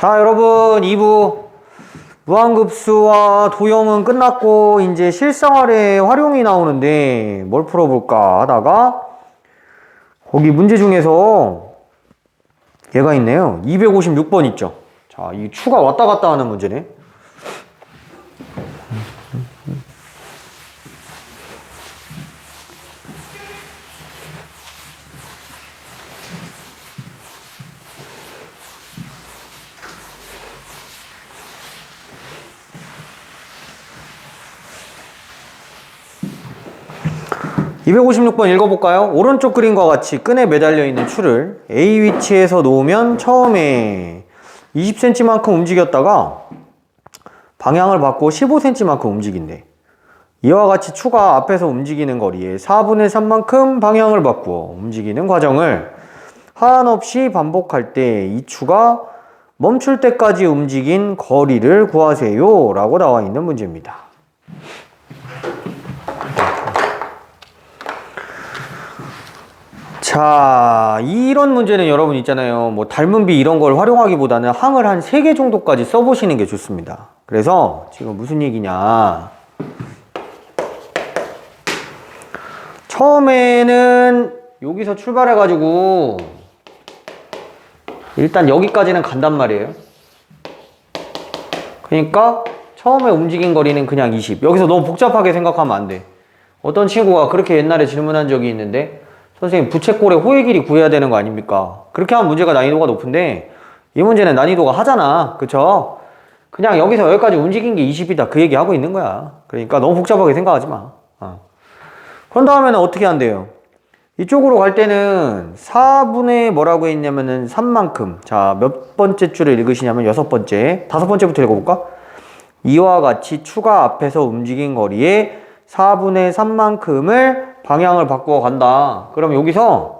자, 여러분, 2부 무한급수와 도형은 끝났고, 이제 실생활에 활용이 나오는데, 뭘 풀어볼까 하다가, 거기 문제 중에서 얘가 있네요. 256번 있죠. 자, 이 추가 왔다 갔다 하는 문제네. (256번) 읽어볼까요? 오른쪽 그림과 같이 끈에 매달려 있는 추를 A 위치에서 놓으면 처음에 20cm만큼 움직였다가 방향을 바꾸고 15cm만큼 움직인대. 이와 같이 추가 앞에서 움직이는 거리에 4분의 3만큼 방향을 바꾸어 움직이는 과정을 한없이 반복할 때 이 추가 멈출 때까지 움직인 거리를 구하세요 라고 나와 있는 문제입니다. 자, 이런 문제는 여러분 있잖아요. 뭐 닮은 비 이런 걸 활용하기보다는 항을 한 3개 정도까지 써보시는 게 좋습니다. 그래서 지금 무슨 얘기냐. 처음에는 여기서 출발해가지고 일단 여기까지는 간단 말이에요. 그러니까 처음에 움직인 거리는 그냥 20. 여기서 너무 복잡하게 생각하면 안 돼. 어떤 친구가 그렇게 옛날에 질문한 적이 있는데 선생님 부채꼴의 호의 길이 구해야 되는 거 아닙니까? 그렇게 하면 문제가 난이도가 높은데 이 문제는 난이도가 하잖아. 그쵸? 그냥 여기서 여기까지 움직인 게 20이다. 그 얘기 하고 있는 거야. 그러니까 너무 복잡하게 생각하지 마. 어. 그런 다음에는 어떻게 한대요? 이쪽으로 갈 때는 4분의 뭐라고 했냐면은 3만큼. 자, 몇 번째 줄을 읽으시냐면 여섯 번째. 다섯 번째부터 읽어볼까? 이와 같이 추가 앞에서 움직인 거리에 4분의 3만큼을 방향을 바꾸어 간다. 그럼 여기서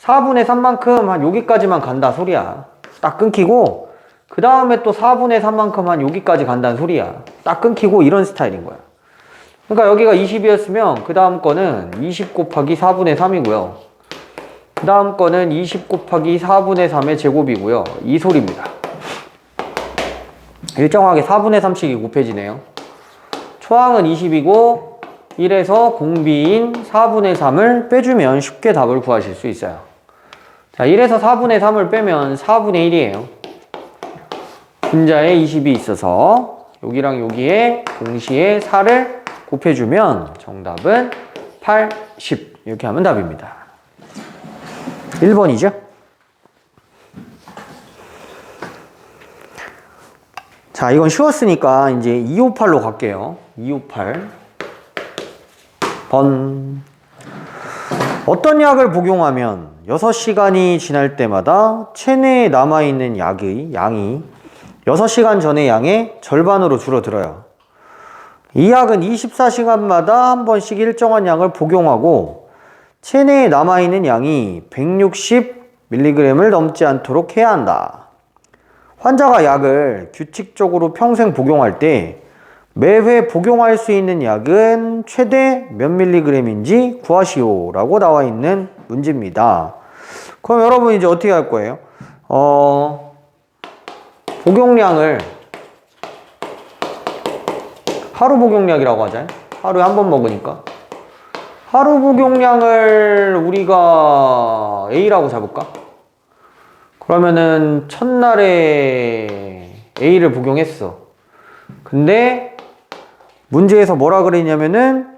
4분의 3만큼 한 여기까지만 간다 소리야. 딱 끊기고 그 다음에 또 4분의 3만큼 한 여기까지 간다는 소리야. 딱 끊기고 이런 스타일인 거야. 그러니까 여기가 20이었으면 그 다음 거는 20 곱하기 4분의 3이고요. 그 다음 거는 20 곱하기 4분의 3의 제곱이고요. 이 소리입니다. 일정하게 4분의 3씩이 곱해지네요. 초항은 20이고 1에서 공비인 4분의 3을 빼주면 쉽게 답을 구하실 수 있어요. 자, 1에서 4분의 3을 빼면 4분의 1이에요. 분자에 20이 있어서 여기랑 여기에 동시에 4를 곱해주면 정답은 80 이렇게 하면 답입니다. 1번이죠? 자, 이건 쉬웠으니까 이제 258로 갈게요. 258. 번. 어떤 약을 복용하면 6시간이 지날 때마다 체내에 남아있는 약의 양이 6시간 전의 양의 절반으로 줄어들어요. 이 약은 24시간마다 한 번씩 일정한 양을 복용하고 체내에 남아있는 양이 160mg을 넘지 않도록 해야 한다. 환자가 약을 규칙적으로 평생 복용할 때 매회 복용할 수 있는 약은 최대 몇 밀리그램인지 구하시오 라고 나와 있는 문제입니다. 그럼 여러분 이제 어떻게 할 거예요? 어, 복용량을 하루 복용량이라고 하잖아요. 하루에 한 번 먹으니까. 하루 복용량을 우리가 A라고 잡을까? 그러면은 첫날에 A를 복용했어. 근데 문제에서 뭐라 그랬냐면은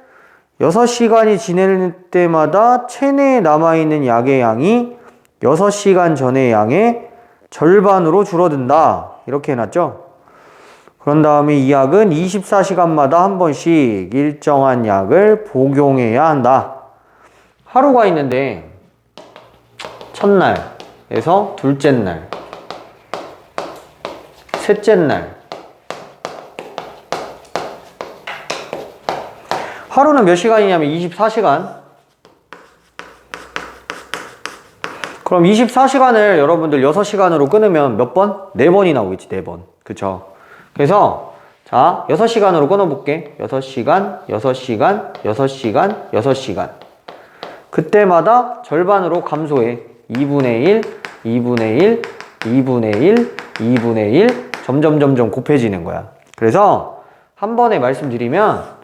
6시간이 지낼 때마다 체내에 남아있는 약의 양이 6시간 전의 양의 절반으로 줄어든다. 이렇게 해놨죠. 그런 다음에 이 약은 24시간마다 한 번씩 일정한 약을 복용해야 한다. 하루가 있는데 첫날에서 둘째 날, 셋째 날, 하루는 몇 시간이냐면 24시간. 그럼 24시간을 여러분들 6시간으로 끊으면 몇 번? 4번이 나오겠지, 4번. 그쵸? 그래서, 자, 6시간으로 끊어볼게. 6시간, 6시간, 6시간, 6시간. 그때마다 절반으로 감소해. 2분의 1, 2분의 1, 2분의 1, 2분의 1 점점 점점 곱해지는 거야. 그래서 한 번에 말씀드리면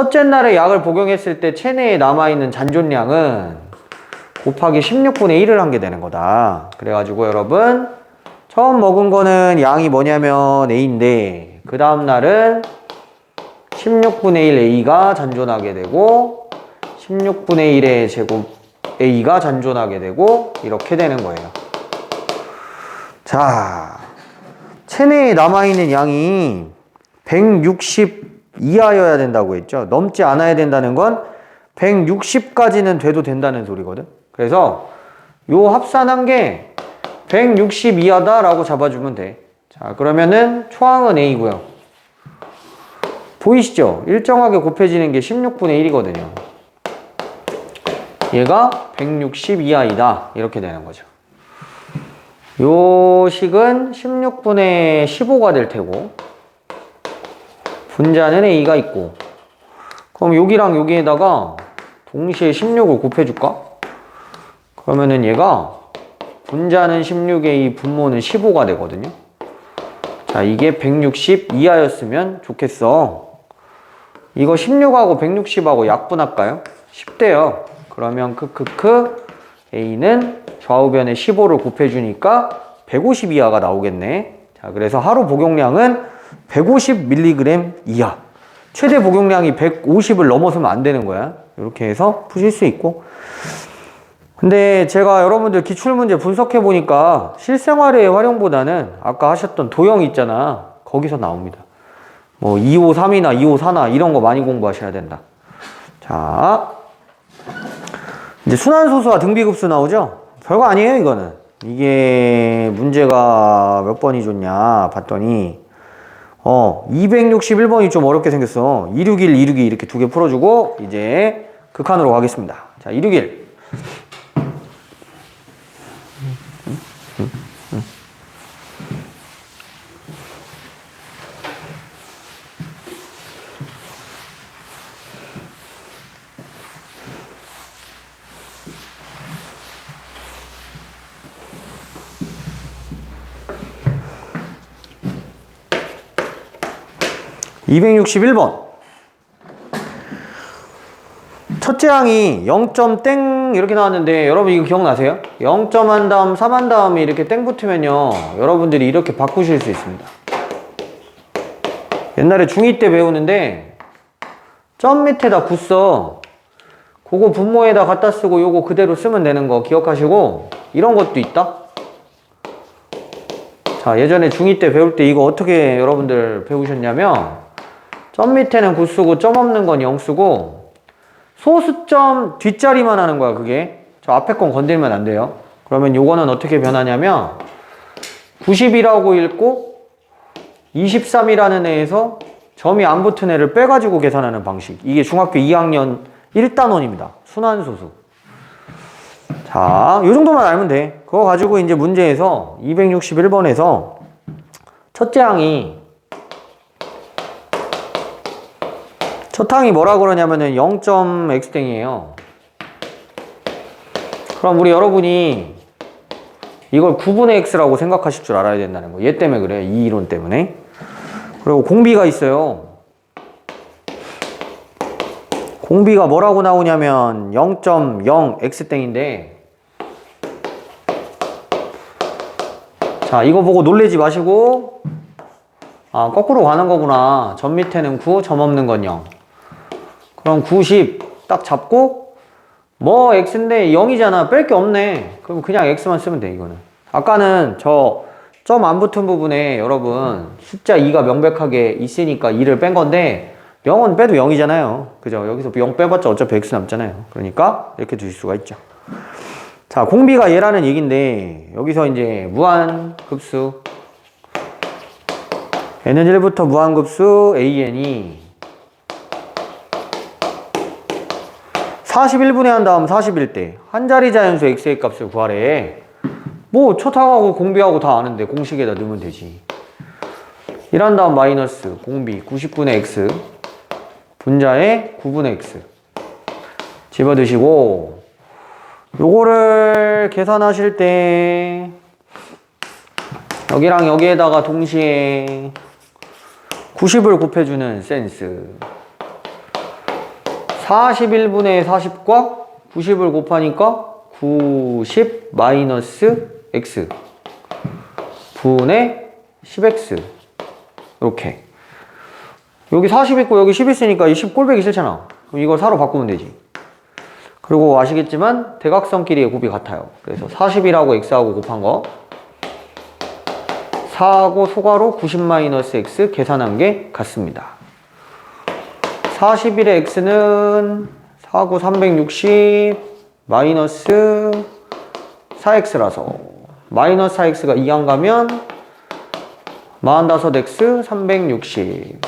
첫째 날에 약을 복용했을 때 체내에 남아있는 잔존량은 곱하기 16분의 1을 한 게 되는 거다. 그래가지고 여러분 처음 먹은 거는 양이 뭐냐면 A인데 그 다음 날은 16분의 1 A가 잔존하게 되고 16분의 1의 제곱 A가 잔존하게 되고 이렇게 되는 거예요. 자, 체내에 남아있는 양이 160 이하여야 된다고 했죠. 넘지 않아야 된다는 건 160까지는 돼도 된다는 소리거든. 그래서 요 합산한 게 160 이하다라고 잡아주면 돼. 자, 그러면은 초항은 A고요. 보이시죠? 일정하게 곱해지는 게 16분의 1이거든요. 얘가 160 이하이다. 이렇게 되는 거죠. 요 식은 16분의 15가 될 테고, 분자는 A가 있고, 그럼 여기랑 여기에다가 동시에 16을 곱해줄까? 그러면은 얘가 분자는 16A, 분모는 15가 되거든요. 자, 이게 160 이하였으면 좋겠어. 이거 16하고 160하고 약분할까요? 10대요. 그러면 크크크 A는 좌우변에 15를 곱해주니까 150 이하가 나오겠네. 자, 그래서 하루 복용량은 150mg 이하. 최대 복용량이 150을 넘어서면 안 되는 거야. 이렇게 해서 푸실 수 있고. 근데 제가 여러분들 기출문제 분석해 보니까 실생활의 활용보다는 아까 하셨던 도형 있잖아. 거기서 나옵니다. 뭐 253이나 254나 이런 거 많이 공부하셔야 된다. 자. 이제 순환소수와 등비급수 나오죠? 별거 아니에요, 이거는. 이게 문제가 몇 번이 좋냐 봤더니 어, 261번이 좀 어렵게 생겼어. 261, 262 이렇게 두 개 풀어주고 이제 극한으로 가겠습니다. 자, 261. (261번) 첫째 항이 0땡 이렇게 나왔는데 여러분 이거 기억나세요? 0한 다음 3 한 다음에 이렇게 땡 붙으면요 여러분들이 이렇게 바꾸실 수 있습니다. 옛날에 중2 때 배우는데 점 밑에다 굳어. 그거 분모에다 갖다 쓰고 요거 그대로 쓰면 되는 거 기억하시고 이런 것도 있다? 자 예전에 중2 때 배울 때 이거 어떻게 여러분들 배우셨냐면 점 밑에는 굳 쓰고 점 없는 건0 쓰고 소수점 뒷자리만 하는 거야 그게. 저 앞에 건 건들면 안 돼요. 그러면 요거는 어떻게 변하냐면 90이라고 읽고 23이라는 애에서 점이 안 붙은 애를 빼가지고 계산하는 방식. 이게 중학교 2학년 1단원입니다. 순환소수. 자, 요 정도만 알면 돼. 그거 가지고 이제 문제에서 261번에서 첫째 항이 첫 항이 뭐라 그러냐면은 0.x땡이에요. 그럼 우리 여러분이 이걸 9분의 x라고 생각하실 줄 알아야 된다는 거. 얘 때문에 그래. 이 이론 때문에. 그리고 공비가 있어요. 공비가 뭐라고 나오냐면 0.0x땡인데 자, 이거 보고 놀래지 마시고 아, 거꾸로 가는 거구나. 점 밑에는 9, 점 없는 건 0. 그럼 90 딱 잡고 뭐 x인데 0이잖아. 뺄 게 없네. 그럼 그냥 x만 쓰면 돼 이거는. 아까는 저 점 안 붙은 부분에 여러분 숫자 2가 명백하게 있으니까 2를 뺀 건데 0은 빼도 0이잖아요. 그죠? 여기서 0 빼봤자 어차피 x 남잖아요. 그러니까 이렇게 두실 수가 있죠. 자 공비가 얘라는 얘긴데 여기서 이제 무한급수. N은 1부터 무한급수 an이 41분의 한 다음 41대. 한 자리 자연수 x의 값을 구하래. 뭐 초탕하고 공비하고 다 아는데 공식에다 넣으면 되지. 1한 다음 마이너스 공비 90분의 x 분자에 9분의 x 집어드시고. 요거를 계산하실 때 여기랑 여기에다가 동시에 90을 곱해주는 센스 41분의 40과 90을 곱하니까 90 마이너스 x 분의 10x 이렇게. 여기 40 있고 여기 10 있으니까 이 10 꼴배기 싫잖아. 그럼 이걸 4로 바꾸면 되지. 그리고 아시겠지만 대각선끼리의 곱이 같아요. 그래서 40이라고 x하고 곱한 거. 4하고 소가로 90 마이너스 x 계산한 게 같습니다 41의 x는 4하고 360 마이너스 4x라서 마이너스 4x가 2안 가면 45x 360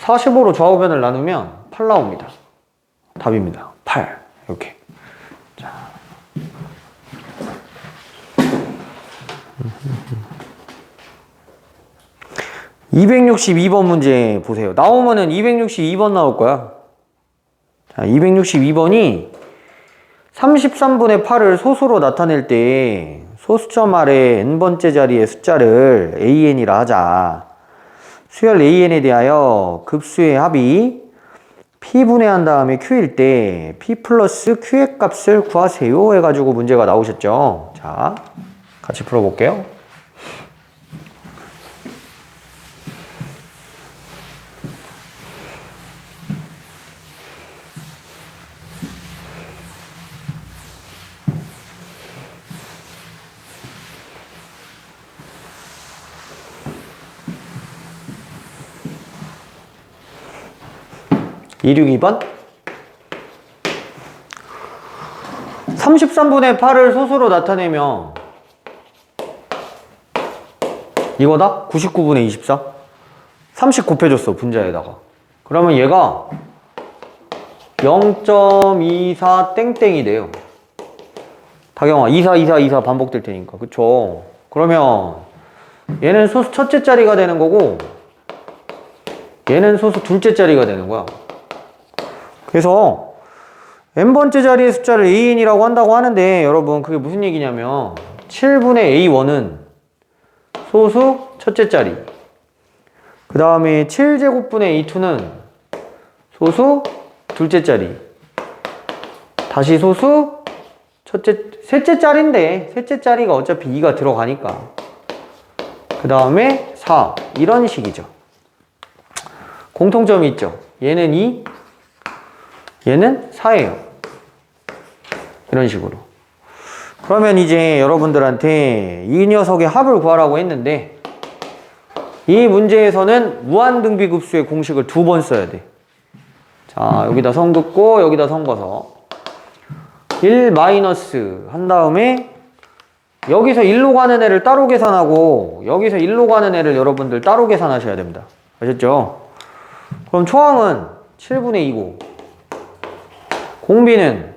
45로 좌우변을 나누면 8 나옵니다. 답입니다. 8 이렇게 262번 문제 보세요. 나오면은 262번 나올 거야. 자, 262번이 33분의 8을 소수로 나타낼 때 소수점 아래 n번째 자리의 숫자를 an이라 하자. 수열 an에 대하여 급수의 합이 p분해한 다음에 q일 때 p 플러스 q의 값을 구하세요 해가지고 문제가 나오셨죠. 자, 같이 풀어볼게요. 이륙 2번? 33분의 8을 소수로 나타내면 이거다? 99분의 24? 30 곱해줬어 분자에다가. 그러면 얘가 0.24 땡땡이 돼요. 다경아 24 24 24 반복될 테니까. 그쵸? 그러면 얘는 소수 첫째 자리가 되는 거고 얘는 소수 둘째 자리가 되는 거야 그래서 n번째 자리의 숫자를 an이라고 한다고 하는데 여러분 그게 무슨 얘기냐면 7분의 a1은 소수 첫째 자리. 그 다음에 7제곱분의 a2는 소수 둘째 자리. 다시 소수 첫째 셋째 자리인데 셋째 자리가 어차피 2가 들어가니까. 그 다음에 4 이런 식이죠. 공통점이 있죠. 얘는 2 얘는 4예요. 이런 식으로. 그러면 이제 여러분들한테 이 녀석의 합을 구하라고 했는데 이 문제에서는 무한등비급수의 공식을 두 번 써야 돼. 자, 여기다 선 긋고 여기다 선 거서 1 마이너스 한 다음에 여기서 1로 가는 애를 따로 계산하고 여기서 1로 가는 애를 여러분들 따로 계산하셔야 됩니다. 아셨죠? 그럼 초항은 7분의 2고 공비는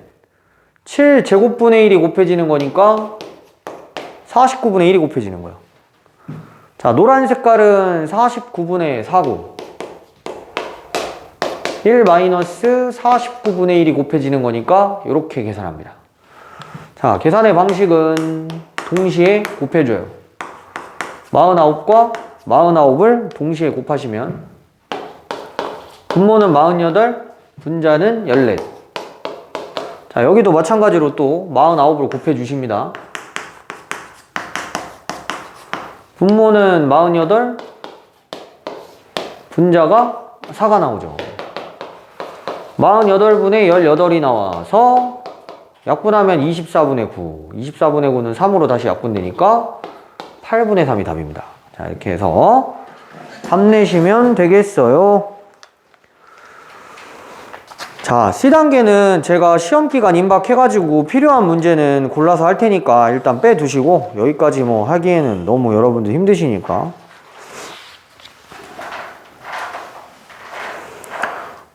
7제곱분의 1이 곱해지는 거니까 49분의 1이 곱해지는 거야. 자, 노란 색깔은 49분의 4고 1 마이너스 49분의 1이 곱해지는 거니까 이렇게 계산합니다. 자, 계산의 방식은 동시에 곱해줘요. 49과 49을 동시에 곱하시면 분모는 48, 분자는 14. 자, 여기도 마찬가지로 또 49을 곱해 주십니다. 분모는 48, 분자가 4가 나오죠. 48분의 18이 나와서 약분하면 24분의 9. 24분의 9는 3으로 다시 약분되니까 8분의 3이 답입니다. 자, 이렇게 해서 3 내시면 되겠어요. 자, C단계는 제가 시험기간 임박해가지고 필요한 문제는 골라서 할 테니까 일단 빼두시고 여기까지 뭐 하기에는 너무 여러분들 힘드시니까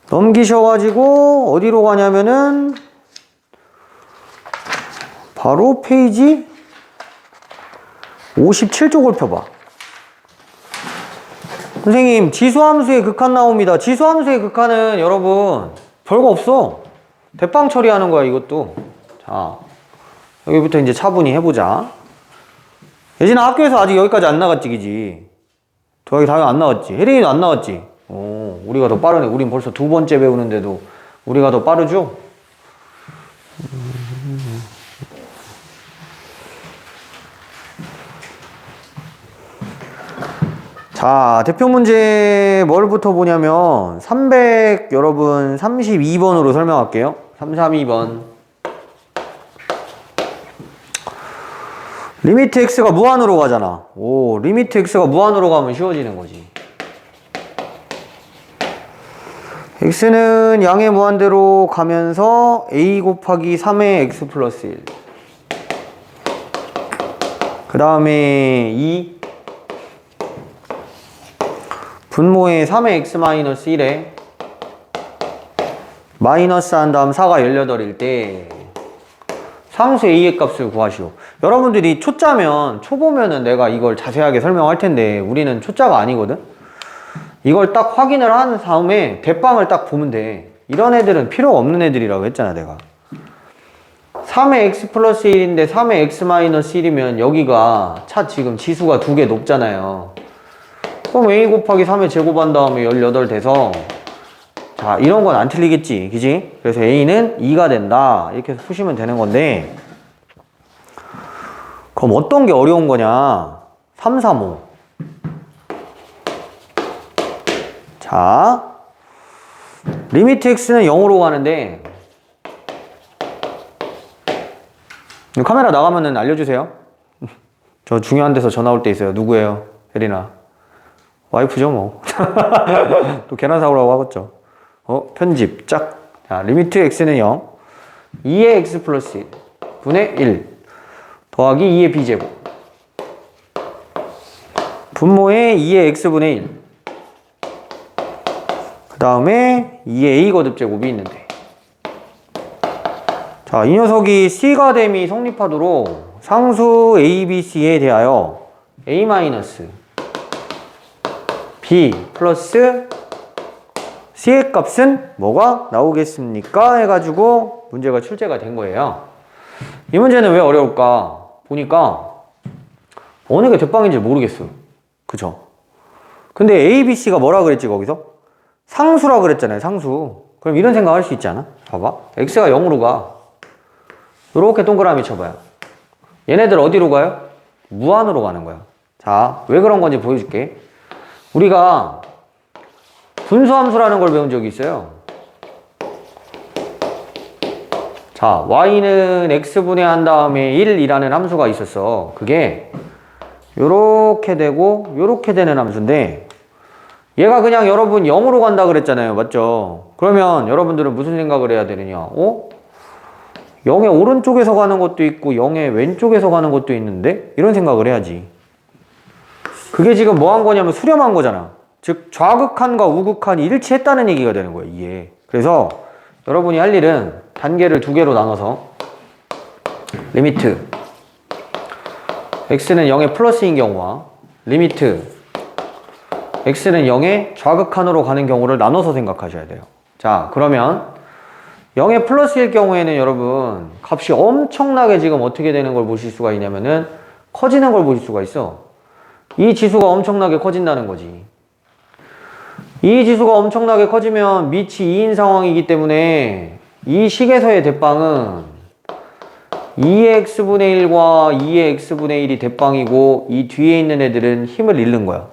넘기셔가지고 어디로 가냐면은 바로 페이지 57쪽을 펴봐. 선생님, 지수함수의 극한 나옵니다. 지수함수의 극한은 여러분 별거 없어. 대빵 처리하는 거야, 이것도. 자, 여기부터 이제 차분히 해보자. 예진아 학교에서 아직 여기까지 안 나갔지, 그지? 더하기 당연히 안 나왔지. 혜린이도 안 나왔지? 오, 우리가 더 빠르네. 우린 벌써 두 번째 배우는데도 우리가 더 빠르죠? 자, 대표 문제 뭘부터 보냐면 300 여러분 32번으로 설명할게요. 332번. 리미트 x가 무한으로 가잖아. 오, 리미트 x가 무한으로 가면 쉬워지는 거지. x는 양의 무한대로 가면서 a 곱하기 3의 x 플러스 1. 그 다음에 2. 분모에 3의 x 마이너스 1에 마이너스 한 다음 4가 18일 때 상수 a의 값을 구하시오. 여러분들이 초짜면 초보면은 내가 이걸 자세하게 설명할 텐데 우리는 초짜가 아니거든. 이걸 딱 확인을 한 다음에 대빵을 딱 보면 돼. 이런 애들은 필요 없는 애들이라고 했잖아 내가. 3의 x 플러스 1인데 3의 x 마이너스 1이면 여기가 차 지금 지수가 두 개 높잖아요. 그럼 a 곱하기 3의 제곱한 다음에 18 돼서 자 이런 건 안 틀리겠지 그지? 그래서 a는 2가 된다 이렇게 해서 푸시면 되는 건데 그럼 어떤 게 어려운 거냐 3, 3, 5 자, 리미트 x는 0으로 가는데 카메라 나가면은 알려주세요. 저 중요한 데서 전화 올 때 있어요. 누구예요? 혜린아. 와이프죠 뭐. 또 계란 사오라고 하겠죠. 어 편집 짝. 자 리미트 x는 0. 2의 x 플러스 1 분의 1 더하기 2의 b제곱 분모에 2의 x분의 1 그 다음에 2의 a 거듭 제곱이 있는데 자, 이 녀석이 C가 됨이 성립하도록 상수 A, B, C에 대하여 A B 플러스 C의 값은 뭐가 나오겠습니까? 해가지고 문제가 출제가 된 거예요. 이 문제는 왜 어려울까? 보니까 어느 게 대빵인지 모르겠어요. 그죠? 근데 A, B, C가 뭐라 그랬지, 거기서? 상수라 그랬잖아요, 상수. 그럼 이런 생각 할 수 있지 않아? 봐봐. X가 0으로 가. 이렇게 동그라미 쳐봐요. 얘네들 어디로 가요? 무한으로 가는 거야. 자, 왜 그런 건지 보여줄게. 우리가 분수함수라는 걸 배운 적이 있어요. 자, y는 x분의 한 다음에 1이라는 함수가 있었어. 그게 요렇게 되고 요렇게 되는 함수인데 얘가 그냥 여러분 0으로 간다 그랬잖아요. 맞죠? 그러면 여러분들은 무슨 생각을 해야 되느냐? 어? 0의 오른쪽에서 가는 것도 있고 0의 왼쪽에서 가는 것도 있는데 이런 생각을 해야지. 그게 지금 뭐 한 거냐면 수렴한 거잖아. 즉 좌극한과 우극한이 일치했다는 얘기가 되는 거예요. 이게. 그래서 여러분이 할 일은 단계를 두 개로 나눠서 리미트 x는 0의 플러스인 경우와 리미트 x는 0의 좌극한으로 가는 경우를 나눠서 생각하셔야 돼요. 자, 그러면 0의 플러스일 경우에는 여러분 값이 엄청나게 지금 어떻게 되는 걸 보실 수가 있냐면은 커지는 걸 보실 수가 있어. 이 지수가 엄청나게 커진다는 거지. 이 지수가 엄청나게 커지면 밑이 2인 상황이기 때문에 이 식에서의 대빵은 2의 x분의 1과 2의 x분의 1이 대빵이고 이 뒤에 있는 애들은 힘을 잃는 거야.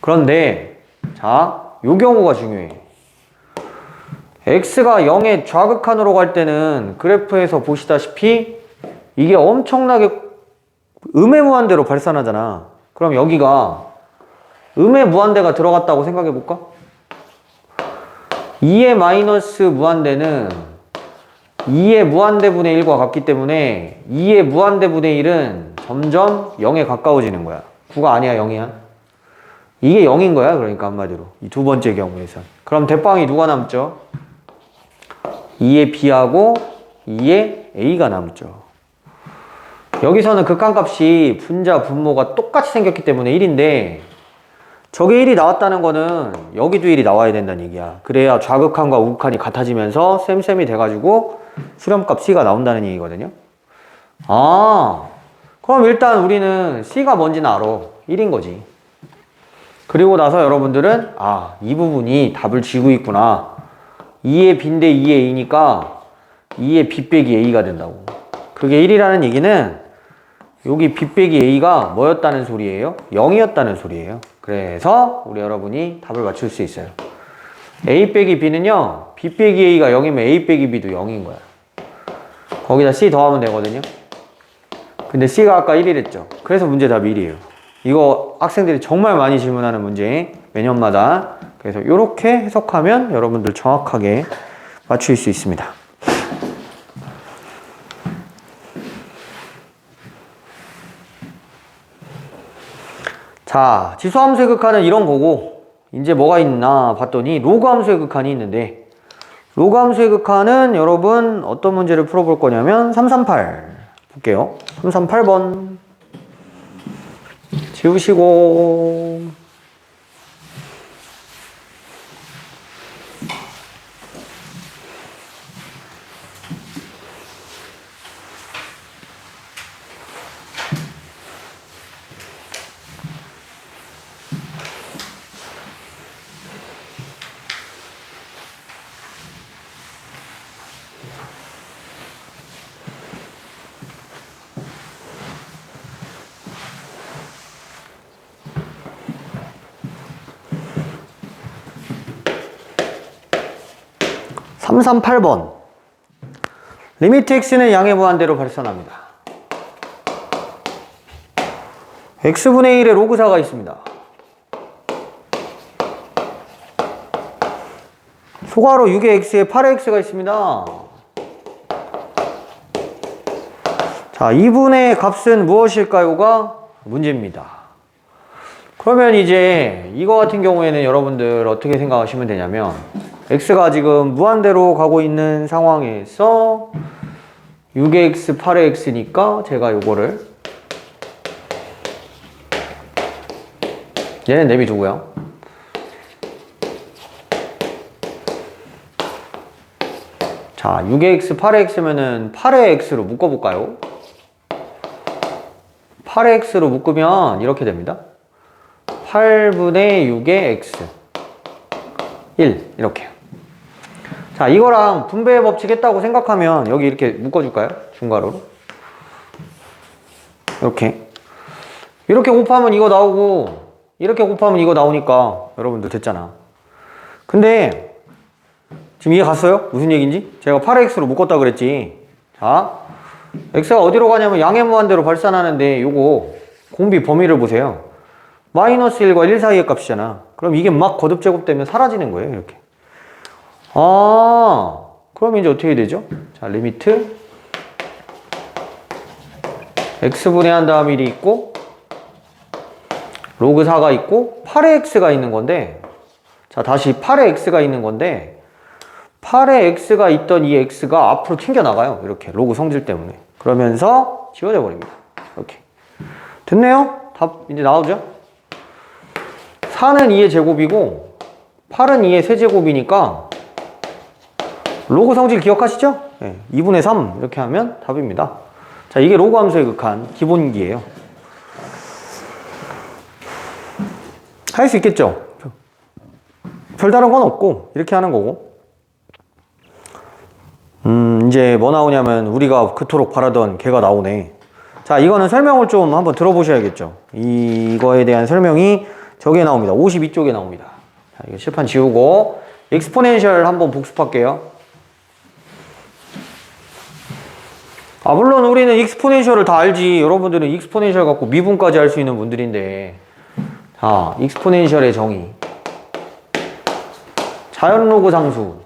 그런데 자, 요 경우가 중요해. x가 0의 좌극한으로 갈 때는 그래프에서 보시다시피 이게 엄청나게 음의 무한대로 발산하잖아. 그럼 여기가 음의 무한대가 들어갔다고 생각해 볼까? 2의 마이너스 무한대는 2의 무한대분의 1과 같기 때문에 2의 무한대분의 1은 점점 0에 가까워지는 거야. 9가 아니야, 0이야. 이게 0인 거야, 그러니까 한마디로. 이 두 번째 경우에선. 그럼 대빵이 누가 남죠? 2의 B하고 2의 A가 남죠. 여기서는 극한값이 분자, 분모가 똑같이 생겼기 때문에 1인데 저게 1이 나왔다는 거는 여기도 1이 나와야 된다는 얘기야. 그래야 좌극한과 우극한이 같아지면서 쌤쌤이 돼가지고 수렴값 C가 나온다는 얘기거든요. 아, 그럼 일단 우리는 C가 뭔지는 알아. 1인 거지. 그리고 나서 여러분들은 아, 이 부분이 답을 쥐고 있구나. 2의 B인데 2의 A니까 2의 B 빼기 A가 된다고. 그게 1이라는 얘기는 여기 B 빼기 A가 뭐였다는 소리예요? 0이었다는 소리예요. 그래서 우리 여러분이 답을 맞출 수 있어요. A 빼기 B는요, B 빼기 A가 0이면 A 빼기 B도 0인 거야. 거기다 C 더하면 되거든요. 근데 C가 아까 1이랬죠. 그래서 문제 답이 1이에요. 이거 학생들이 정말 많이 질문하는 문제, 매년마다. 그래서 이렇게 해석하면 여러분들 정확하게 맞출 수 있습니다. 자, 지수함수의 극한은 이런 거고, 이제 뭐가 있나 봤더니 로그 함수의 극한이 있는데, 로그 함수의 극한은 여러분 어떤 문제를 풀어볼 거냐면 338 볼게요. 338번 지우시고 338번 리미트 x는 양의 무한대로 발산합니다. x분의 1의 로그사가 있습니다. 소괄호 6의 x에 8의 x가 있습니다. 자, 2분의 값은 무엇일까요가 문제입니다. 그러면 이제 이거 같은 경우에는 여러분들 어떻게 생각하시면 되냐면 x가 지금 무한대로 가고 있는 상황에서 6의 x, 8의 x니까 제가 요거를 얘는 내비두고요. 자, 6의 x, 8의 x면은 8의 x로 묶어볼까요? 8의 x로 묶으면 이렇게 됩니다. 8분의 6의 x 1 이렇게 자 이거랑 분배 법칙 했다고 생각하면 여기 이렇게 묶어줄까요? 중괄호로 이렇게 이렇게 곱하면 이거 나오고 이렇게 곱하면 이거 나오니까 여러분들 됐잖아 근데 지금 이해 갔어요? 무슨 얘기인지? 제가 8x로 묶었다 그랬지 자 x가 어디로 가냐면 양의 무한대로 발산하는데 요거 공비 범위를 보세요 마이너스 1과 1 사이의 값이잖아. 그럼 이게 막 거듭 제곱되면 사라지는 거예요, 이렇게. 아, 그럼 이제 어떻게 되죠? 자, 리미트 x분의 한 다음 1이 있고 로그 4가 있고 8의 x가 있는 건데 자, 다시 8의 x가 있는 건데 8의 x가 있던 이 x가 앞으로 튕겨 나가요. 이렇게 로그 성질 때문에. 그러면서 지워져 버립니다. 이렇게. 됐네요? 답 이제 나오죠? 4는 2의 제곱이고 8은 2의 세제곱이니까 로그 성질 기억하시죠? 네, 2분의 3 이렇게 하면 답입니다. 자, 이게 로그 함수의 극한 기본기예요. 할 수 있겠죠? 별다른 건 없고 이렇게 하는 거고 음, 이제 뭐 나오냐면 우리가 그토록 바라던 개가 나오네. 자, 이거는 설명을 좀 한번 들어보셔야겠죠. 이거에 대한 설명이 저게 나옵니다. 52쪽에 나옵니다. 자, 이거 실판 지우고 엑스포넨셜 한번 복습할게요. 아 물론 우리는 익스포넨셜을 다 알지. 여러분들은 익스포넨셜 갖고 미분까지 할 수 있는 분들인데 자, 익스포넨셜의 정의 자연로그 상수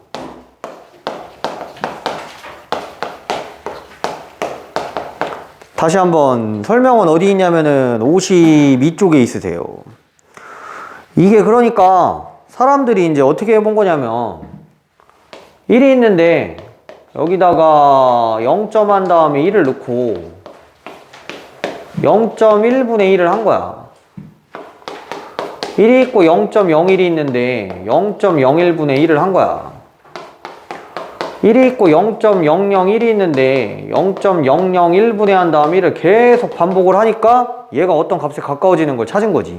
다시 한번 설명은 어디 있냐면은 52쪽에 있으세요. 이게 그러니까 사람들이 이제 어떻게 해본 거냐면 1이 있는데 여기다가 0점 한 다음에 1을 넣고 0.1분의 1을 한 거야. 1이 있고 0.01이 있는데 0.01분의 1을 한 거야. 1이 있고 0.001이 있는데 0.001 분해한 다음 1을 계속 반복을 하니까 얘가 어떤 값에 가까워지는 걸 찾은 거지.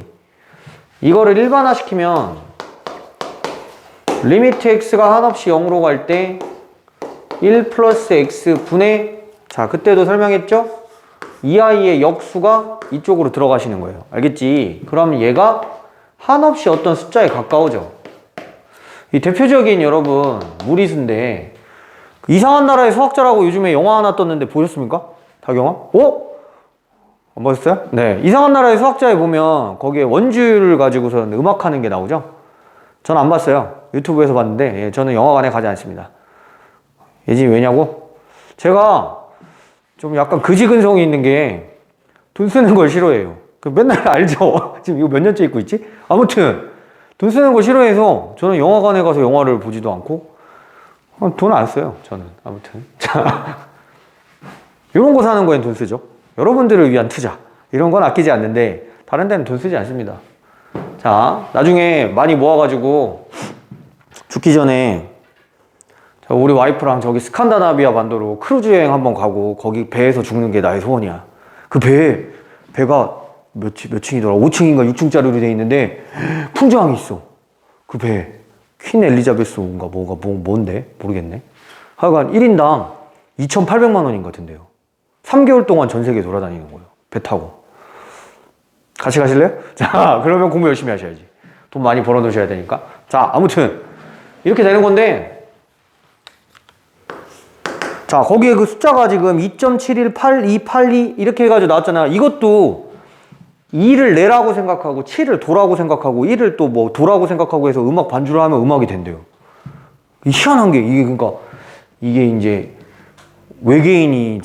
이거를 일반화시키면 리미트 x가 한없이 0으로 갈 때 1 플러스 x 분의 자 그때도 설명했죠? 이 아이의 역수가 이쪽으로 들어가시는 거예요. 알겠지? 그럼 얘가 한없이 어떤 숫자에 가까워져. 이 대표적인 여러분 무리수인데 이상한 나라의 수학자라고 요즘에 영화 하나 떴는데 보셨습니까? 다경화? 어? 안 보셨어요? 네. 이상한 나라의 수학자에 보면 거기에 원주율을 가지고서 음악하는 게 나오죠? 저는 안 봤어요. 유튜브에서 봤는데 예, 저는 영화관에 가지 않습니다. 예진이 왜냐고? 제가 좀 약간 그지근성이 있는 게 돈 쓰는 걸 싫어해요. 그 맨날 알죠? 지금 이거 몇 년째 입고 있지? 아무튼 돈 쓰는 거 싫어해서 저는 영화관에 가서 영화를 보지도 않고 어, 돈안 써요. 저는 아무튼 자 이런 거 사는 거엔 돈 쓰죠. 여러분들을 위한 투자 이런 건 아끼지 않는데 다른 데는 돈 쓰지 않습니다. 자 나중에 많이 모아가지고 죽기 전에 자, 우리 와이프랑 저기 스칸다나비아 반도로 크루즈 여행 한번 가고 거기 배에서 죽는 게 나의 소원이야. 그 배에 배가 몇, 층- 몇 층이더라? 5층인가 6층짜리로 돼 있는데 풍장이 있어. 그 배에 퀸 엘리자베스인가 뭐가 뭐, 뭔데 모르겠네. 하여간 1인당 2,800만 원인 것 같은데요. 3개월 동안 전 세계 돌아다니는 거예요. 배 타고. 같이 가실래요? 자, 그러면 공부 열심히 하셔야지. 돈 많이 벌어 놓으셔야 되니까. 자, 아무튼 이렇게 되는 건데 자, 거기에 그 숫자가 지금 2.7188282 이렇게 해가지고 나왔잖아요. 이것도 2를 내라고 생각하고 7을 도라고 생각하고 1을 또 뭐 도라고 생각하고 해서 음악 반주를 하면 음악이 된대요. 희한한 게 이게 그러니까 이게 이제 외계인이